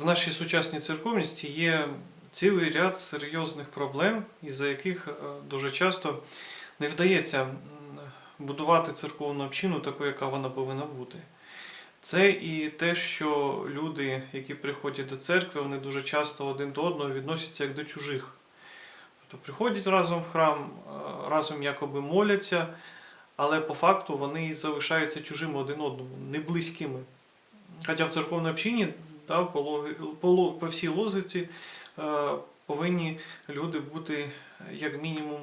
в нашій сучасній церковності є цілий ряд серйозних проблем, із-за яких е, дуже часто не вдається будувати церковну общину такою, яка вона повинна бути. Це і те, що люди, які приходять до церкви, вони дуже часто один до одного відносяться як до чужих. Тобто приходять разом в храм, е, разом якоби моляться, але по факту вони залишаються чужими один одному, не близькими. Хоча в церковній общині по, по всій лозиці е, повинні люди бути як мінімум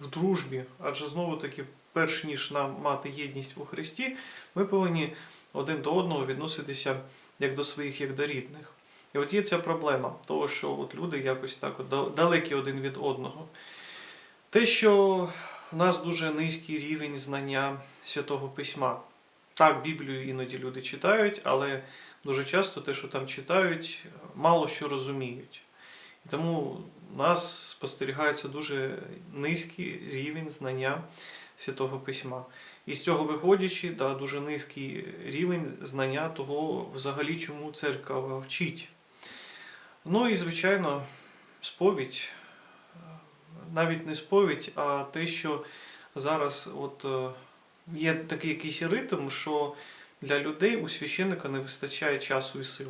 в дружбі, адже знову таки, перш ніж нам мати єдність у Христі, ми повинні один до одного відноситися як до своїх, як до рідних. І от є ця проблема того, що от люди якось так от далекі один від одного. Те, що в нас дуже низький рівень знання святого письма. Так, Біблію іноді люди читають, але дуже часто те, що там читають, мало що розуміють. І тому у нас спостерігається дуже низький рівень знання святого письма. І з цього виходячи, да, дуже низький рівень знання того, взагалі, чому церква вчить. Ну і, звичайно, сповідь, навіть не сповідь, а те, що зараз от, е, є такий якийсь ритм, що для людей у священника не вистачає часу і сил.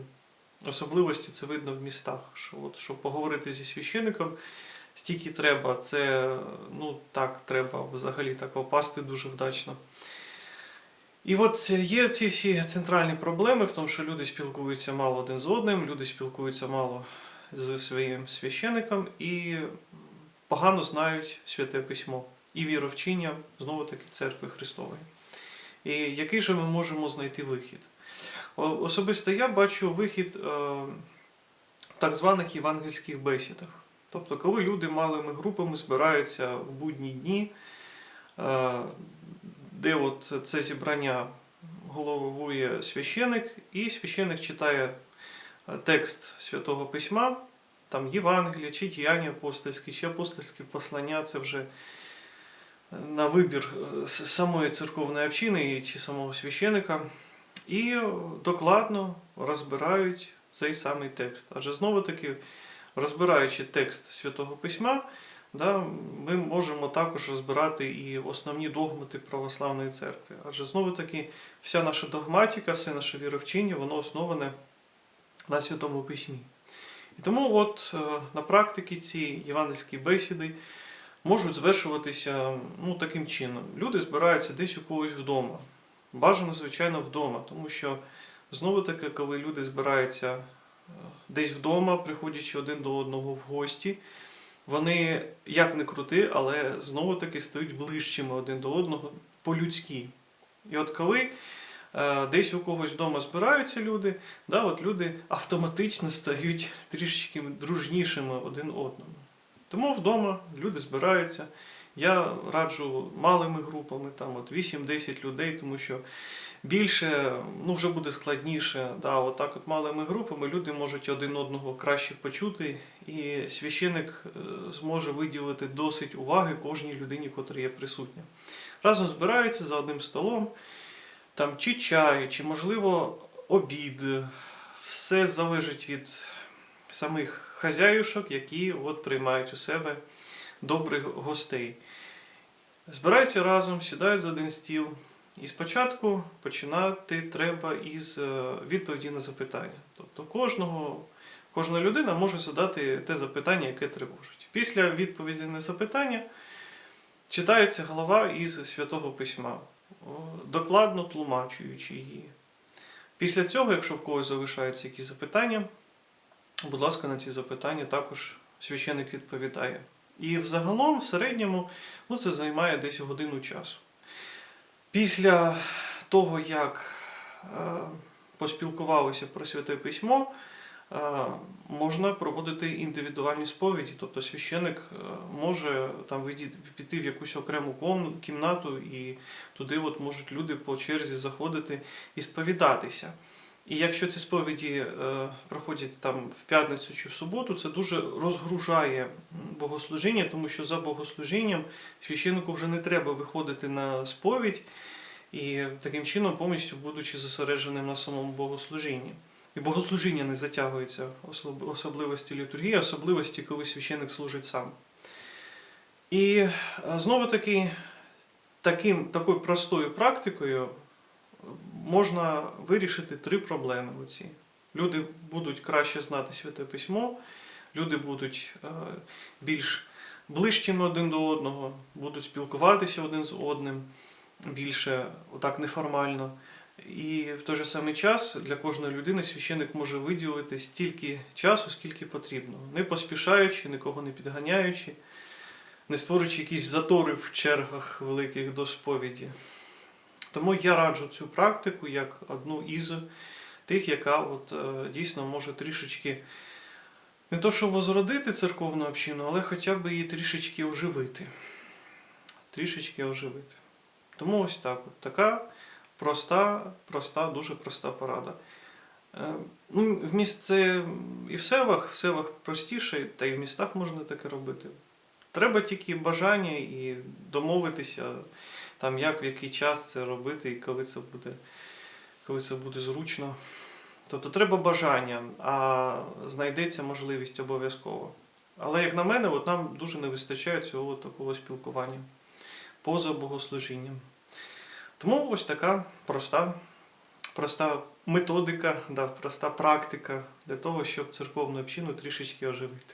Особливості це видно в містах. Що от, щоб поговорити зі священником, стільки треба, це ну так, треба взагалі так опасти дуже вдачно. І от є ці всі центральні проблеми в тому, що люди спілкуються мало один з одним, люди спілкуються мало з своїм священником і погано знають святе письмо і віровчення, знову таки церкви Христової. І який же ми можемо знайти вихід? Особисто я бачу вихід е, в так званих євангельських бесідах. Тобто, коли люди малими групами збираються в будні дні, е, де от це зібрання головує священик, і священик читає е, текст Святого Письма, там Євангелія, чи діяння апостольські, чи апостольські послання, це вже на вибір е, самої церковної общини чи самого священика, і докладно розбирають цей самий текст. Адже знову таки, розбираючи текст Святого Письма, да, ми можемо також розбирати і основні догмати православної церкви. Адже знову таки, вся наша догматика, все наше віровчення, воно основане на Святому Письмі. І тому от е, на практиці ці євангельські бесіди можуть звершуватися ну, таким чином. Люди збираються десь у когось вдома. Бажано, звичайно, вдома, тому що знову таки, коли люди збираються е, десь вдома, приходячи один до одного в гості, вони як не крути, але знову таки стають ближчими один до одного по-людськи. І от коли е, десь у когось вдома збираються люди, да, от люди автоматично стають трішечки дружнішими один одному. Тому вдома люди збираються. Я раджу малими групами, там от 8-10 людей, тому що більше ну, вже буде складніше. Да, от так от малими групами люди можуть один одного краще почути, і священик е, зможе виділити досить уваги кожній людині, котра є присутня. Разом збираються за одним столом, там чи чай, чи можливо обід. Все залежить від самих хазяюшок, які от приймають у себе добрих гостей. Збираються разом, сідають за один стіл. І спочатку починати треба із е, відповіді на запитання. Тобто кожного, кожна людина може задати те запитання, яке тривожить. Після відповіді на запитання читається глава із Святого Письма, докладно тлумачуючи її. Після цього, якщо в когось залишаються якісь запитання, будь ласка, на ці запитання також священик відповідає. І взагалом, в середньому, ну, це займає десь годину часу. Після того, як е, поспілкувалися про святе письмо, е, можна проводити індивідуальні сповіді. Тобто священик е, може там піти в якусь окрему кімнату, і туди от можуть люди по черзі заходити і сповідатися. І якщо ці сповіді е, проходять там в п'ятницю чи в суботу, це дуже розгружає богослужіння, тому що за богослужінням священнику вже не треба виходити на сповідь і таким чином повністю будучи зосередженим на самому богослужінні. і богослужіння не затягується, особливості літургії, особливості, коли священик служить сам. І е, знову таки, таким, такою простою практикою можна вирішити три проблеми. Оці. Люди будуть краще знати святе письмо, люди будуть е, більш ближчими один до одного, будуть спілкуватися один з одним більше отак неформально. І в той же самий час для кожної людини священик може виділити стільки часу, скільки потрібно, не поспішаючи, нікого не підганяючи, не створюючи якісь затори в чергах великих до сповіді. Тому я раджу цю практику як одну із тих, яка от, е, дійсно може трішечки не то, що возродити церковну общину, але хоча б її трішечки оживити. Трішечки оживити. Тому ось так. От, така проста, проста, дуже проста порада. Е, Ну, в місце і в селах, в селах простіше, та й в містах можна таке робити. Треба тільки бажання і домовитися, там, як, в який час це робити і коли це буде, коли це буде зручно. Тобто треба бажання, а знайдеться можливість обов'язково. Але як на мене, от нам дуже не вистачає цього от такого спілкування поза богослужінням. Тому ось така проста, проста методика, да, проста практика для того, щоб церковну общину трішечки оживити.